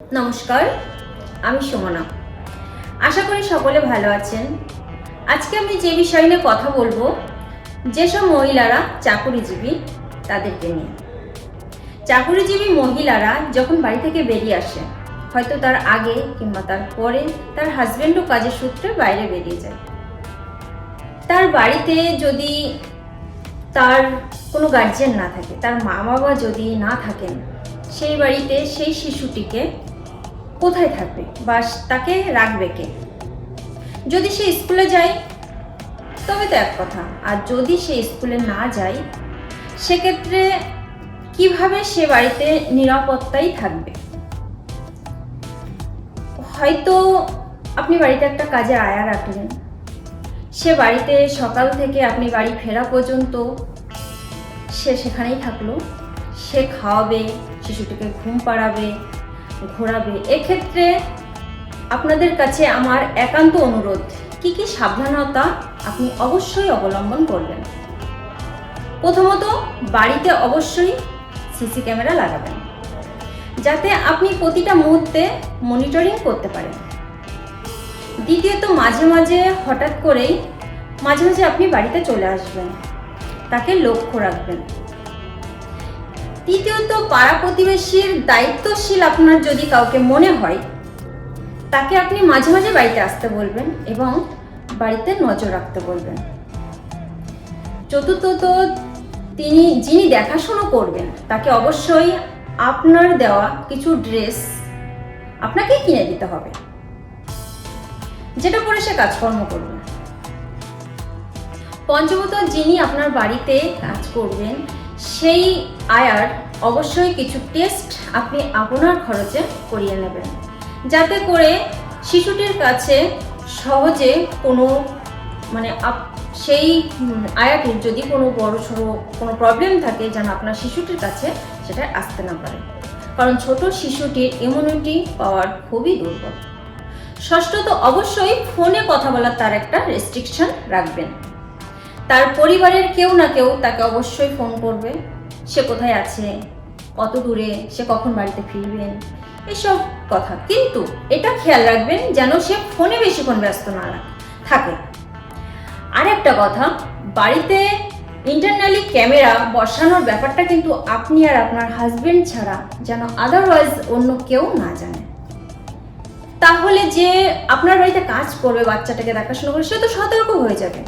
নমস্কার, আমি সুমনা। আশা করি সকলে ভালো আছেন। আজকে আমি যে বিষয় নিয়ে কথা বলব, যেসব মহিলারা চাকুরিজীবী, তাদেরকে নিয়ে। চাকুরিজীবী মহিলারা যখন বাড়ি থেকে বেরিয়ে আসে, হয়তো তার আগে কিংবা তার পরে তার হাজব্যান্ডও কাজের সূত্রে বাইরে বেরিয়ে যায়। তার বাড়িতে যদি তার কোনো গার্জেন না থাকে, তার মা বাবা যদি না থাকেন, সেই বাড়িতে সেই শিশুটিকে কোথায় থাকবে? বা তাকে রাখবে কে? যদি সে স্কুলে যায়, তবে তো এক কথা। আর যদি সে স্কুলে না যায়, সেক্ষেত্রে কীভাবে সে বাড়িতে নিরাপত্তাই থাকবে? হয়তো আপনি বাড়িতে একটা কাজে আয়া রাখলেন। সে বাড়িতে সকাল থেকে আপনি বাড়ি ফেরা পর্যন্ত সে সেখানেই থাকল। সে খাওয়াবে, শিশুটিকে ঘুম পাড়াবে ঘোরাবে। এক্ষেত্রে আপনাদের কাছে আমার একান্ত অনুরোধ, কি কি সাবধানতা আপনি অবশ্যই অবলম্বন করবেন। প্রথমত, বাড়িতে অবশ্যই সিসি ক্যামেরা লাগাবেন, যাতে আপনি প্রতিটা মুহূর্তে মনিটরিং করতে পারেন। দ্বিতীয়ত, মাঝে মাঝে হঠাৎ করেই, মাঝে মাঝে আপনি বাড়িতে চলে আসবেন, তাকে লক্ষ্য রাখবেন। তৃতীয়ত পাড়া প্রতিবেশীর দায়িত্বশীল আপনার যদি কাউকে মনে হয়, তাকে আপনি মাঝে মাঝে বাড়িতে আসতে বলবেন এবং বাড়িতে নজর রাখতে বলবেন। চতুর্থত, তিনি যিনি দেখাশোনা করবেন, তাকে অবশ্যই আপনার দেওয়া কিছু ড্রেস আপনাকে কিনে দিতে হবে, যেটা পরে সে কাজকর্ম করবে। পঞ্চমত, যিনি আপনার বাড়িতে কাজ করবেন সেই আয়ার অবশ্যই কিছু টেস্ট আপনি আপনার খরচে করিয়ে নেবেন। যাতে করে শিশুটির কাছে সহজে কোনো মানে সেই আয়াটির যদি কোনো বড় সড়ো কোনো প্রবলেম থাকে যেন আপনার শিশুটির কাছে সেটা আসতে না পারে। কারণ ছোট শিশুটির ইমিউনিটি পাওয়ার খুবই দুর্বল। ষষ্ঠত অবশ্যই ফোনে কথা বলার তার একটা রেস্ট্রিকশন রাখবেন। তার পরিবারের কেউ না কেউ তাকে অবশ্যই ফোন করবে, সে কোথায় আছে, কত দূরে, সে কখন বাড়িতে ফিরবেন, এসব কথা। কিন্তু এটা খেয়াল রাখবেন যেন সে ফোনে বেশিক্ষণ ব্যস্ত না থাকে। আর একটা কথা, বাড়িতে ইন্টারনালি ক্যামেরা বসানোর ব্যাপারটা কিন্তু আপনি আর আপনার হাজবেন্ড ছাড়া যেন আদারওয়াইজ অন্য কেউ না জানে। তাহলে যে আপনার বাড়িতে কাজ করবে, বাচ্চাটাকে দেখাশোনা করে সে তো সতর্ক হয়ে যাবে।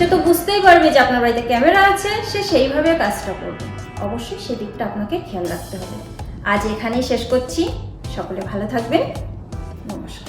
সে তো বুঝতেই পারবে যে আপনার বাড়িতে ক্যামেরা আছে, সে সেইভাবে কাজটা করবে। অবশ্যই সেদিকটা আপনাকে খেয়াল রাখতে হবে। আজ এখানেই শেষ করছি। সকলে ভালো থাকবেন। নমস্কার।